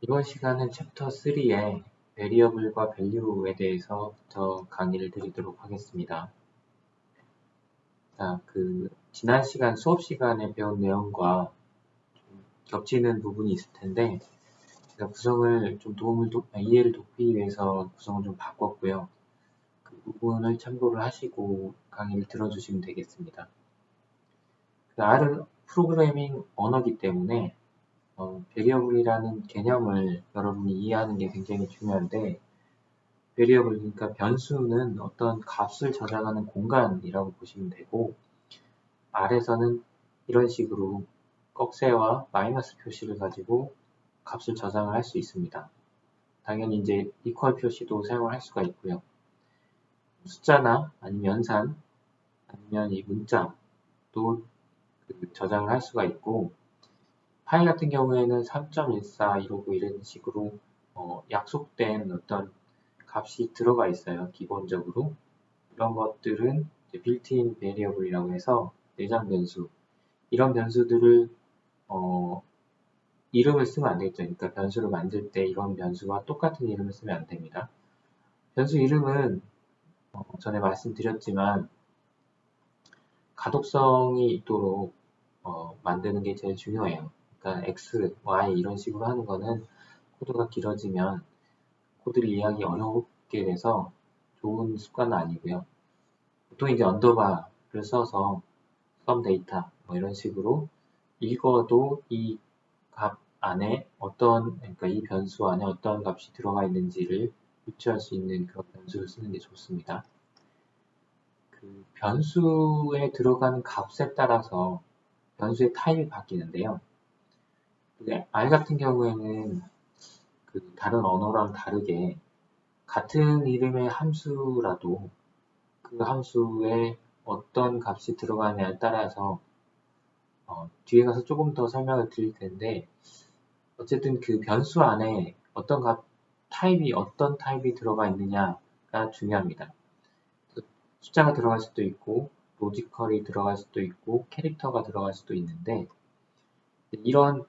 이번 시간은 챕터 3의 베리어블과 밸류에 대해서부터 강의를 드리도록 하겠습니다. 자, 그 지난 시간 수업 시간에 배운 내용과 좀 겹치는 부분이 있을 텐데 제가 구성을 좀 도움을 도, 아, 이해를 돕기 위해서 구성을 좀 바꿨고요. 그 부분을 참고를 하시고 강의를 들어주시면 되겠습니다. 그 R은 프로그래밍 언어기 때문에 어, 베리어블이라는 개념을 여러분이 이해하는 게 굉장히 중요한데 베리어블 그러니까 변수는 어떤 값을 저장하는 공간이라고 보시면 되고 R에서는 이런 식으로 꺽쇠와 마이너스 표시를 가지고 값을 저장을 할 수 있습니다. 당연히 이제 이퀄 표시도 사용을 할 수가 있고요. 숫자나 아니면 연산 아니면 이 문자도 그 저장을 할 수가 있고 파일 같은 경우에는 3.14 이러고 이런 식으로 어, 약속된 어떤 값이 들어가 있어요. 기본적으로. 이런 것들은 빌트인 베리어블이라고 해서 내장 변수. 이런 변수들을 어, 이름을 쓰면 안 되겠죠. 그러니까 변수를 만들 때 이런 변수와 똑같은 이름을 쓰면 안 됩니다. 변수 이름은 어, 전에 말씀드렸지만 가독성이 있도록 어, 만드는 게 제일 중요해요. X, Y 이런 식으로 하는 거는 코드가 길어지면 코드를 이해하기 어렵게 돼서 좋은 습관은 아니고요. 보통 이제 언더바를 써서 썸 데이터 뭐 이런 식으로 읽어도 이 값 안에 어떤 그러니까 이 변수 안에 어떤 값이 들어가 있는지를 유추할 수 있는 그런 변수를 쓰는 게 좋습니다. 그 변수에 들어가는 값에 따라서 변수의 타입이 바뀌는데요. R 같은 경우에는 그 다른 언어랑 다르게 같은 이름의 함수라도 그 함수에 어떤 값이 들어가냐에 따라서 어, 뒤에 가서 조금 더 설명을 드릴 텐데 어쨌든 그 변수 안에 어떤 값 타입이 어떤 타입이 들어가 있느냐가 중요합니다. 숫자가 들어갈 수도 있고 로지컬이 들어갈 수도 있고 캐릭터가 들어갈 수도 있는데 이런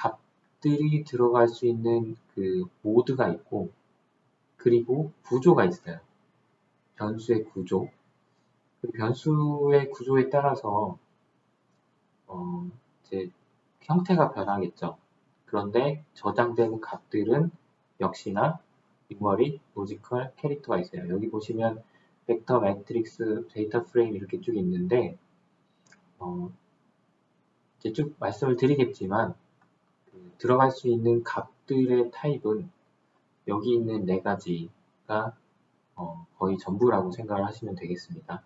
값들이 들어갈 수 있는 그 모드가 있고 그리고 구조가 있어요. 변수의 구조. 그 변수의 구조에 따라서 어 이제 형태가 변하겠죠. 그런데 저장되는 값들은 역시나 유머리, 로지컬, 캐릭터가 있어요. 여기 보시면 벡터, 매트릭스, 데이터 프레임 이렇게 쭉 있는데 어, 이제 쭉 말씀을 드리겠지만 들어갈 수 있는 값들의 타입은 여기 있는 네 가지가 어, 거의 전부라고 생각을 하시면 되겠습니다.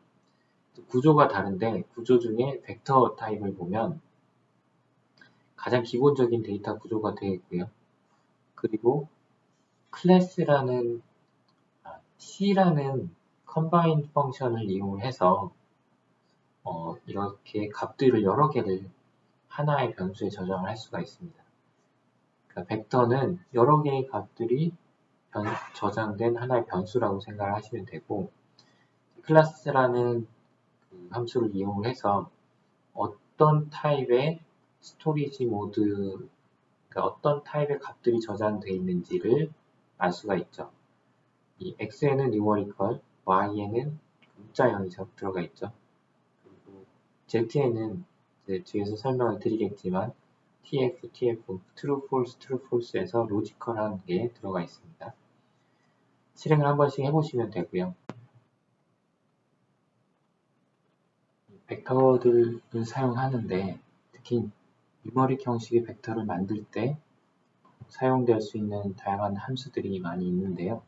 구조가 다른데 구조 중에 벡터 타입을 보면 가장 기본적인 데이터 구조가 되겠고요. 그리고 클래스라는 아, C라는 컴바인 펑션을 이용해서 어, 이렇게 값들을 여러 개를 하나의 변수에 저장을 할 수가 있습니다. 그러니까 벡터는 여러 개의 값들이 변, 저장된 하나의 변수라고 생각을 하시면 되고 클래스라는 그 함수를 이용해서 어떤 타입의 스토리지 모드 그러니까 어떤 타입의 값들이 저장되어 있는지를 알 수가 있죠. 이 x에는 numerical, y에는 문자형이 들어가 있죠. 그리고 z에는 뒤에서 설명을 드리겠지만 TF, TF, True, False, True, False에서 로지컬한 게 들어가 있습니다. 실행을 한 번씩 해보시면 되고요. 벡터들을 사용하는데 특히 유머릭 형식의 벡터를 만들 때 사용될 수 있는 다양한 함수들이 많이 있는데요.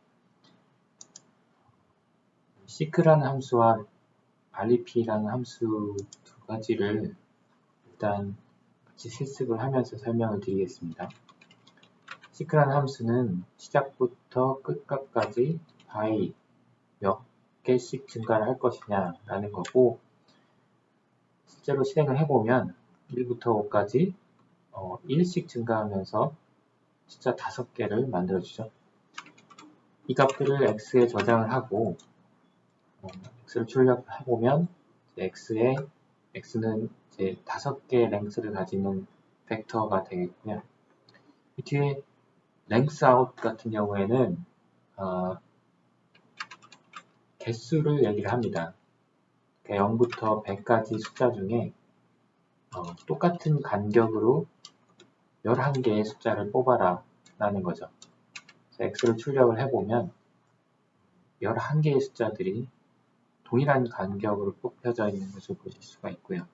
시크라는 함수와 알리피라는 함수 두 가지를 일단 같이 실습을 하면서 설명을 드리겠습니다. 시크라는 함수는 시작부터 끝까지 바이 몇 개씩 증가를 할 것이냐 라는 거고 실제로 실행을 해보면 1부터 5까지 어, 1씩 증가하면서 숫자 5개를 만들어주죠. 이 값들을 x에 저장을 하고 어, x를 출력해보면 x의 x는 이제 다섯 개의 랭스를 가지는 벡터가 되겠고요. 이 뒤에 length out 같은 경우에는 어, 개수를 얘기를 합니다. 0부터 100까지 숫자 중에 어, 똑같은 간격으로 11개의 숫자를 뽑아라 라는 거죠. x를 출력을 해보면 11개의 숫자들이 동일한 간격으로 뽑혀져 있는 것을 보실 수가 있고요.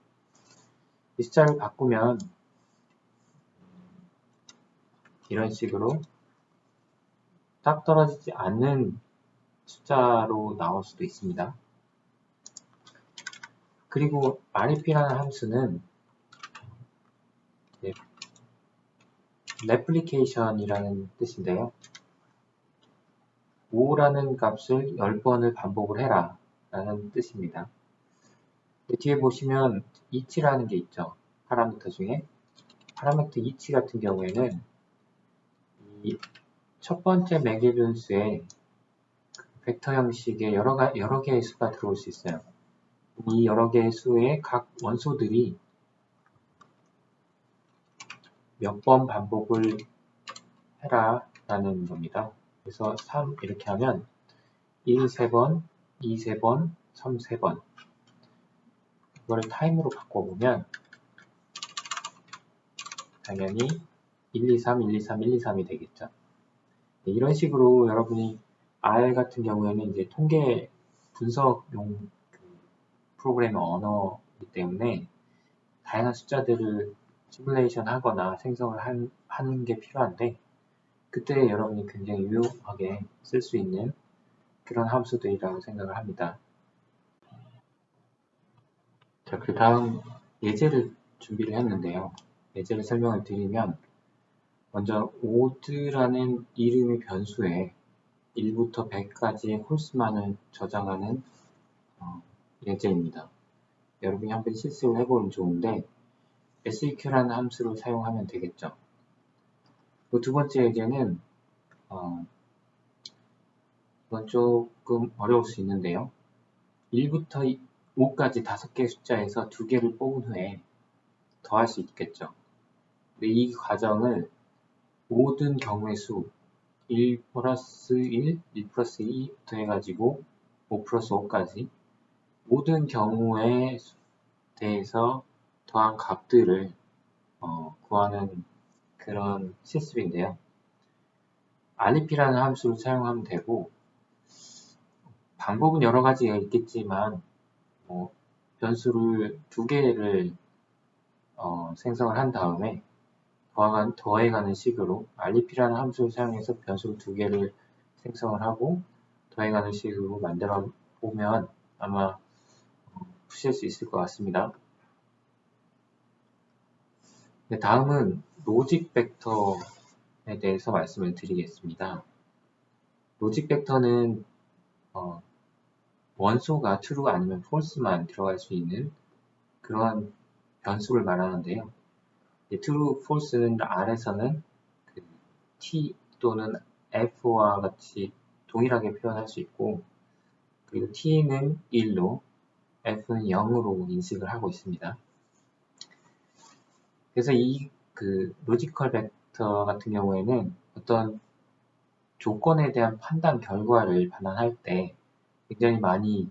이 숫자를 바꾸면 이런 식으로 딱 떨어지지 않는 숫자로 나올 수도 있습니다. 그리고 REP라는 함수는 네, replication이라는 뜻인데요. 5라는 값을 10번을 반복을 해라 라는 뜻입니다. 뒤에 보시면 each라는 게 있죠. 파라미터 중에 파라미터 each 같은 경우에는 이 첫 번째 매개 변수에 벡터 형식의 여러, 가, 여러 개의 수가 들어올 수 있어요. 이 여러 개의 수의 각 원소들이 몇 번 반복을 해라 라는 겁니다. 그래서 3 이렇게 하면 1 3번, 2 3번, 3 3번 이거를 타임으로 바꿔보면 당연히 1, 2, 3, 1, 2, 3, 1, 2, 3이 되겠죠. 네, 이런 식으로 여러분이 R 같은 경우에는 이제 통계 분석용 그 프로그램 언어이기 때문에 다양한 숫자들을 시뮬레이션 하거나 생성을 한, 하는 게 필요한데 그때 여러분이 굉장히 유용하게 쓸 수 있는 그런 함수들이라고 생각을 합니다. 자, 그 다음 예제를 준비를 했는데요. 예제를 설명을 드리면 먼저 오드라는 이름의 변수에 1부터 100까지의 홀수만을 저장하는 어, 예제입니다. 여러분이 한번 실습을 해보면 좋은데 seq라는 함수를 사용하면 되겠죠. 두 번째 예제는 어, 이건 조금 어려울 수 있는데요. 1부터 5까지 5개의 숫자에서 2개를 뽑은 후에 더할 수 있겠죠. 근데 이 과정을 모든 경우의 수 1 플러스 1, 1 플러스 2부터 해가지고 5 플러스 5까지 모든 경우에 대해서 더한 값들을 어, 구하는 그런 실습인데요. 알리피라는 함수를 사용하면 되고 방법은 여러 가지가 있겠지만 뭐 변수를 두 개를 어, 생성을 한 다음에 더해가는, 더해가는 식으로 알리피라는 함수를 사용해서 변수를 두 개를 생성을 하고 더해가는 식으로 만들어 보면 아마 푸실 수 있을 것 같습니다. 네, 다음은 로직 벡터에 대해서 말씀을 드리겠습니다. 로직 벡터는 어, 원소가 true 아니면 false만 들어갈 수 있는 그러한 변수를 말하는데요. true, false는 R에서는 그 T 또는 F와 같이 동일하게 표현할 수 있고 그리고 T는 1로 F는 0으로 인식을 하고 있습니다. 그래서 이 그 로지컬 벡터 같은 경우에는 어떤 조건에 대한 판단 결과를 반환할 때 굉장히 많이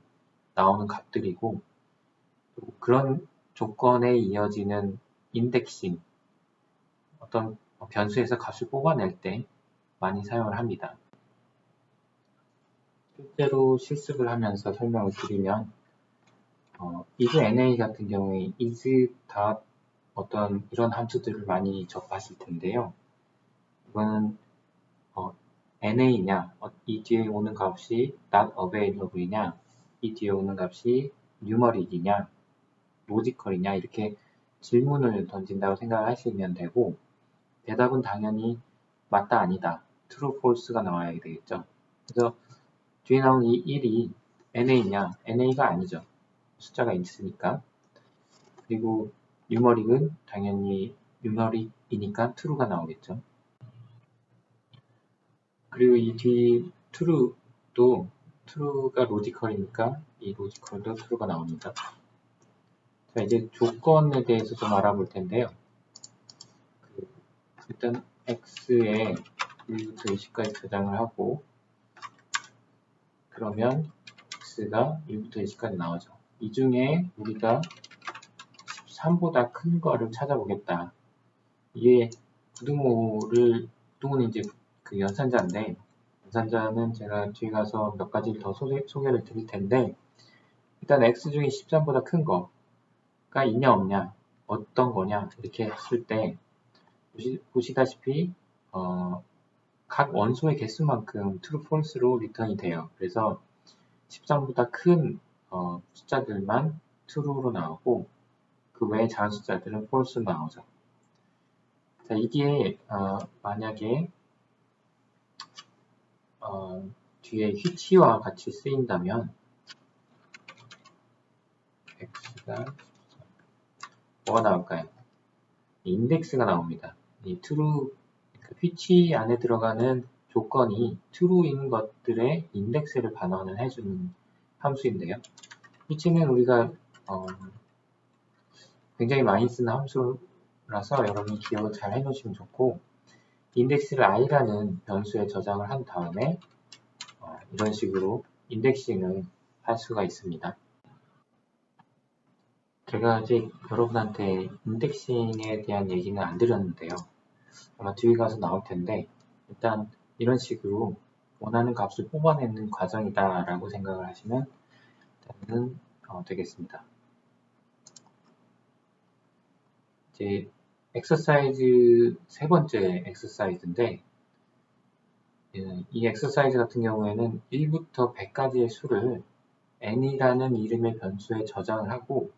나오는 값들이고 그런 조건에 이어지는 인덱싱 어떤 변수에서 값을 뽑아낼 때 많이 사용을 합니다. 실제로 실습을 하면서 설명을 드리면 어, is na 같은 경우에 is 다 어떤 이런 함수들을 많이 접하실 텐데요. 이거는 어, na냐, 어, 이 뒤에 오는 값이 not available이냐, 이 뒤에 오는 값이 numeric이냐, logical이냐 이렇게 질문을 던진다고 생각하시면 되고 대답은 당연히 맞다 아니다 true false가 나와야 되겠죠. 그래서 뒤에 나온 이 1이 na냐 na가 아니죠. 숫자가 있으니까. 그리고 numeric은 당연히 numeric이니까 true가 나오겠죠 그리고 이 뒤 true도 true가 logical이니까 이 logical도 true가 나옵니다 자 이제 조건에 대해서 좀 알아볼 텐데요 일단 x에 1부터 20까지 저장을 하고 그러면 x가 1부터 20까지 나오죠. 이 중에 우리가 13보다 큰 거를 찾아보겠다. 이게 부등호를 부등호는 이제 그 연산자인데 연산자는 제가 뒤에 가서 몇 가지를 더 소개, 소개를 드릴 텐데 일단 x 중에 13보다 큰 거가 있냐 없냐 어떤 거냐 이렇게 했을 때 보시, 다시피 어, 각 원소의 개수만큼 true, false로 리턴이 돼요. 그래서 13보다 큰 어, 숫자들만 true로 나오고 그 외의 작은 숫자들은 false로 나오죠. 자, 이게 어, 만약에 어, 뒤에 휘치와 같이 쓰인다면 x가 뭐가 나올까요? 인덱스가 나옵니다. 이 true 그 휘치 안에 들어가는 조건이 true인 것들의 인덱스를 반환을 해주는 함수인데요. 휘치는 우리가 어, 굉장히 많이 쓰는 함수라서 여러분이 기억을 잘 해놓으시면 좋고 인덱스를 i라는 변수에 저장을 한 다음에 어, 이런 식으로 인덱싱을 할 수가 있습니다. 제가 아직 여러분한테 인덱싱에 대한 얘기는 안 드렸는데요. 아마 뒤에 가서 나올 텐데 일단 이런 식으로 원하는 값을 뽑아내는 과정이다 라고 생각을 하시면 어, 되겠습니다. 이제 엑서사이즈 세 번째 엑서사이즈인데 예, 이 엑서사이즈 같은 경우에는 1부터 100까지의 수를 n이라는 이름의 변수에 저장을 하고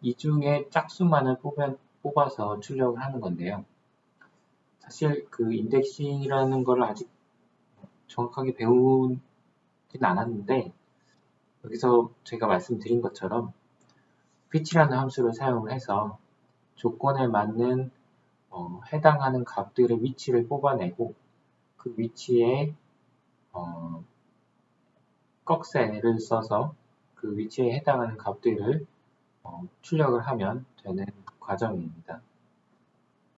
이 중에 짝수만을 뽑아서 출력을 하는 건데요. 사실 그 인덱싱이라는 걸 아직 정확하게 배우진 않았는데 여기서 제가 말씀드린 것처럼 pitch라는 함수를 사용을 해서 조건에 맞는 어, 해당하는 값들의 위치를 뽑아내고 그 위치에 어, 꺽쇠를 써서 그 위치에 해당하는 값들을 어, 출력을 하면 되는 과정입니다.